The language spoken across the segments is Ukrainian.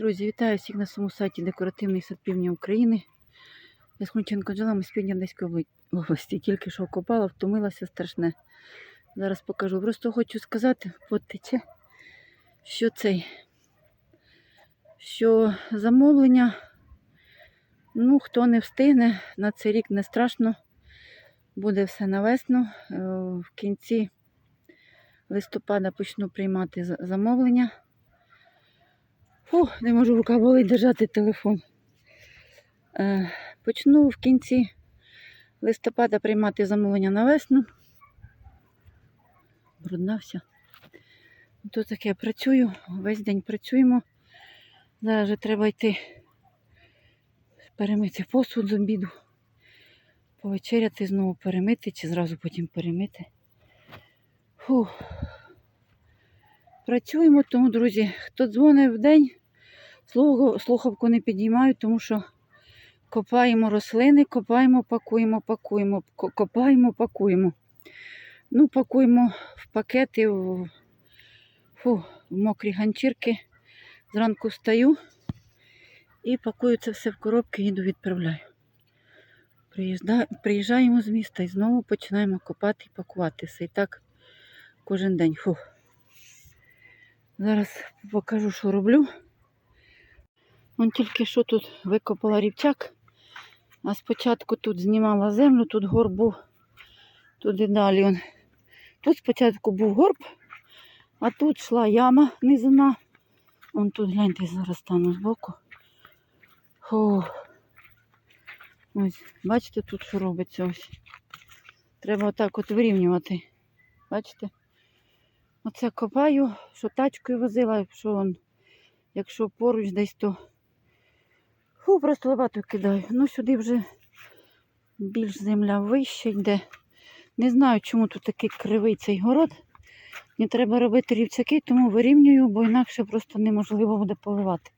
Друзі, вітаю всіх на своєму сайті Декоративний сад Півдня України. Я з Хмельченко Джела, ми з Півдня Одеської обла- області. Тільки що копала, втомилася страшне. Зараз покажу. Просто хочу сказати, от що цей, що замовлення, ну, хто не встигне, на цей рік не страшно. Буде все на весну. Е, В кінці листопада почну приймати замовлення. Фу, не можу рука болить держати телефон. Е, почну в кінці листопада приймати замовлення на весну. Брудна вся. Тут таке працюю, весь день працюємо. Зараз вже треба йти перемити посуд з обіду, повечеряти, знову перемити чи зразу потім перемити. Фу. Працюємо, тому, друзі, хто дзвонить в день, слухавку не підіймаю, тому що копаємо рослини, копаємо, пакуємо, пакуємо, копаємо, пакуємо. Ну, пакуємо в пакети, в, фу, в мокрі ганчірки. Зранку встаю і пакую це все в коробки, їду відправляю. Приїжджаємо з міста і знову починаємо копати і пакувати все. І так кожен день. Фу. Зараз покажу, що роблю. Он тільки що тут викопала рівчак, а спочатку тут знімала землю, тут горб був, туди далі. Он. Тут спочатку був горб, а тут йшла яма низина. Вон тут гляньте, зараз стану збоку. Фу. Ось, бачите, тут що робиться ось. Треба отак от вирівнювати. Бачите? Оце копаю, що тачкою возила, якщо, якщо поруч десь, то фу, просто лопатою кидаю. Ну, сюди вже більш земля вище йде. Не знаю, чому тут такий кривий цей город. Мені треба робити рівцяки, тому вирівнюю, бо інакше просто неможливо буде поливати.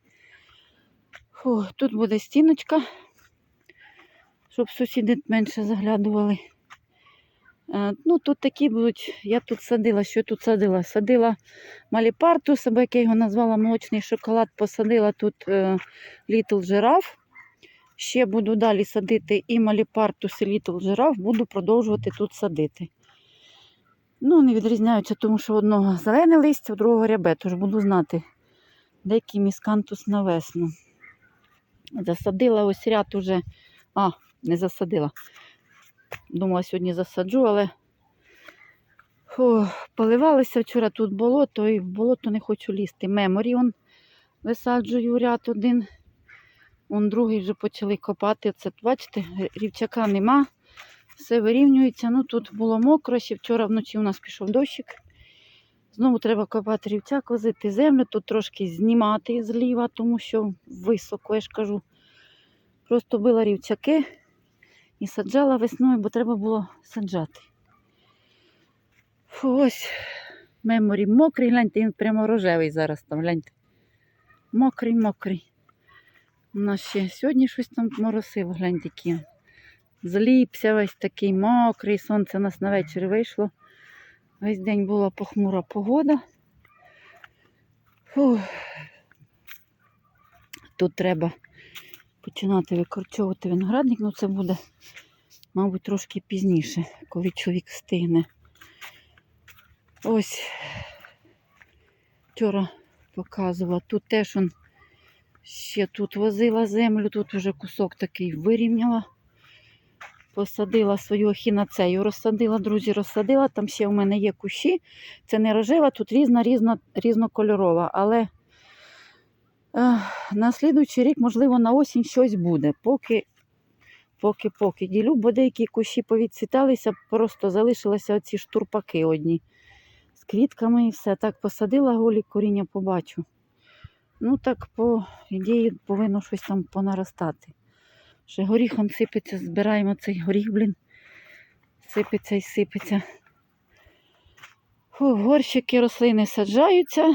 Фу, тут буде стіночка, щоб сусіди менше заглядували. Е, Ну, тут такі будуть, я тут садила, що тут садила? Садила маліпарту, себе, як я його назвала молочний шоколад, посадила тут е, Little Giraffe. Ще буду далі садити і маліпартус, і Little Giraffe, буду продовжувати тут садити. Ну, не відрізняються, тому що одного зелене листя, другого рябе, тож буду знати, деякий міскантус на весну. Засадила ось ряд уже, а, не засадила. Думала, сьогодні засаджу, але Фу, поливалися вчора тут болото, і в болото не хочу лізти. Меморі он висаджую ряд один. Он другий вже почали копати. Це, бачите, рівчака нема. Все вирівнюється. Ну тут було мокро, ще вчора вночі у нас пішов дощик. Знову треба копати рівчак, возити землю, тут трошки знімати зліва, тому що високо, я ж кажу. Просто била рівчаки і саджала весною, бо треба було саджати. Ось меморі мокрий, гляньте, він прямо рожевий зараз там, гляньте. Мокрий, мокрий. У нас ще сьогодні щось там моросило, гляньте, який. Зліпся весь такий мокрий, сонце у нас на вечір вийшло. Весь день була похмура погода. Фу. Тут треба починати викорчовувати виноградник, ну це буде, мабуть, трошки пізніше, коли чоловік встигне. Ось вчора показувала. Тут теж он ще тут возила землю, тут вже кусок такий вирівняла. Посадила свою ахінацею, розсадила, друзі, розсадила. Там ще в мене є кущі. Це не рожева, тут різна, різна, різнокольорова. Але на слідуючий рік, можливо, на осінь щось буде. Поки, поки, поки ділю, бо деякі кущі повідцвіталися, просто залишилися оці штурпаки одні з квітками і все. Так посадила голі, коріння побачу. Ну так, по ідеї, повинно щось там понаростати. Ще горіхом сипеться, збираємо цей горіх, блін. Сипеться і сипеться. Фу, горщики рослини саджаються.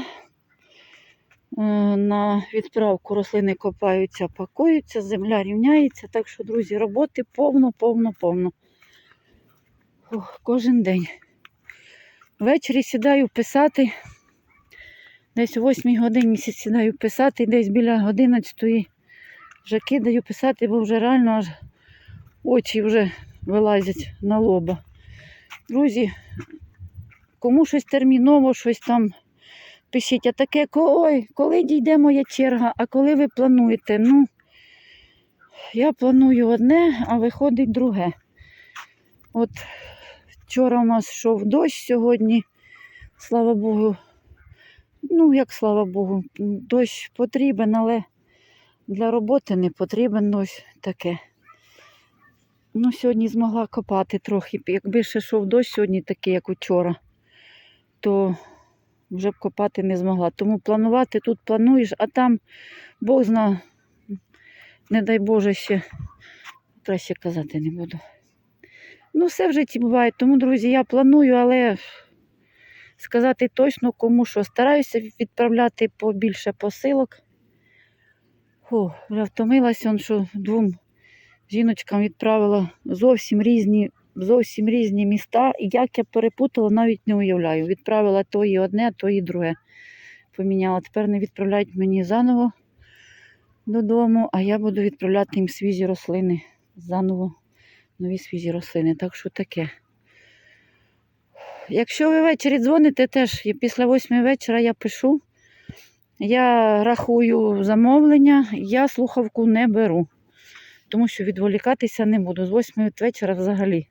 Е, На відправку рослини копаються, пакуються, земля рівняється. Так що, друзі, роботи повно, повно, повно. Фух, кожен день. Ввечері сідаю писати. Десь о 8 годині сі- сідаю писати, десь біля 11 вже кидаю писати, бо вже реально аж очі вже вилазять на лоба. Друзі, кому щось терміново, щось там пишіть, а таке, ой, коли дійде моя черга, а коли ви плануєте? Ну, я планую одне, а виходить друге. От вчора у нас йшов дощ сьогодні, слава Богу. Ну, як слава Богу, дощ потрібен, але для роботи не потрібен ось таке. Ну, сьогодні змогла копати трохи. Якби ще йшов дощ сьогодні такий, як учора, то вже б копати не змогла. Тому планувати тут плануєш, а там Бог зна, не дай Боже ще краще казати не буду. Ну, все в житті буває. Тому, друзі, я планую, але сказати точно кому що. Стараюся відправляти побільше посилок. Фу, вже втомилася, що двом жіночкам відправила зовсім різні, зовсім різні міста. І як я перепутала, навіть не уявляю. Відправила то і одне, то і друге. Поміняла. Тепер не відправляють мені заново додому, а я буду відправляти їм свіжі рослини. Заново нові свіжі рослини. Так що таке. Якщо ви ввечері дзвоните, теж після восьми вечора я пишу. Я рахую замовлення, я слухавку не беру, тому що відволікатися не буду. З 8 вечора взагалі.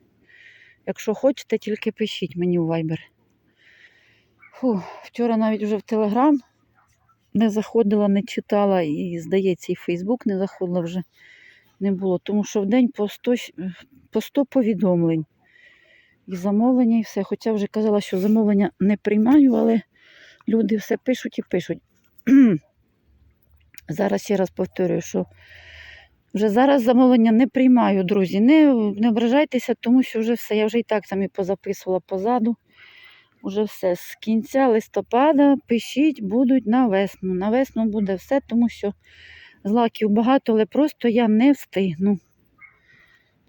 Якщо хочете, тільки пишіть мені у Viber. Фу, вчора навіть вже в Телеграм не заходила, не читала, і, здається, і в Фейсбук не заходила вже не було, тому що в день по 100, по 100 повідомлень. І замовлення, і все. Хоча вже казала, що замовлення не приймаю, але люди все пишуть і пишуть. Зараз ще раз повторюю, що вже зараз замовлення не приймаю, друзі. Не, не ображайтеся, тому що вже все. Я вже і так там і позаписувала позаду. Уже все. З кінця листопада пишіть, будуть на весну. На весну буде все, тому що злаків багато, але просто я не встигну.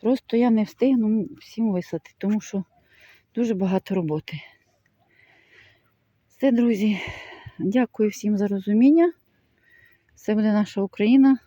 Просто я не встигну всім висати, тому що дуже багато роботи. Все, друзі, дякую всім за розуміння. Це буде наша Україна.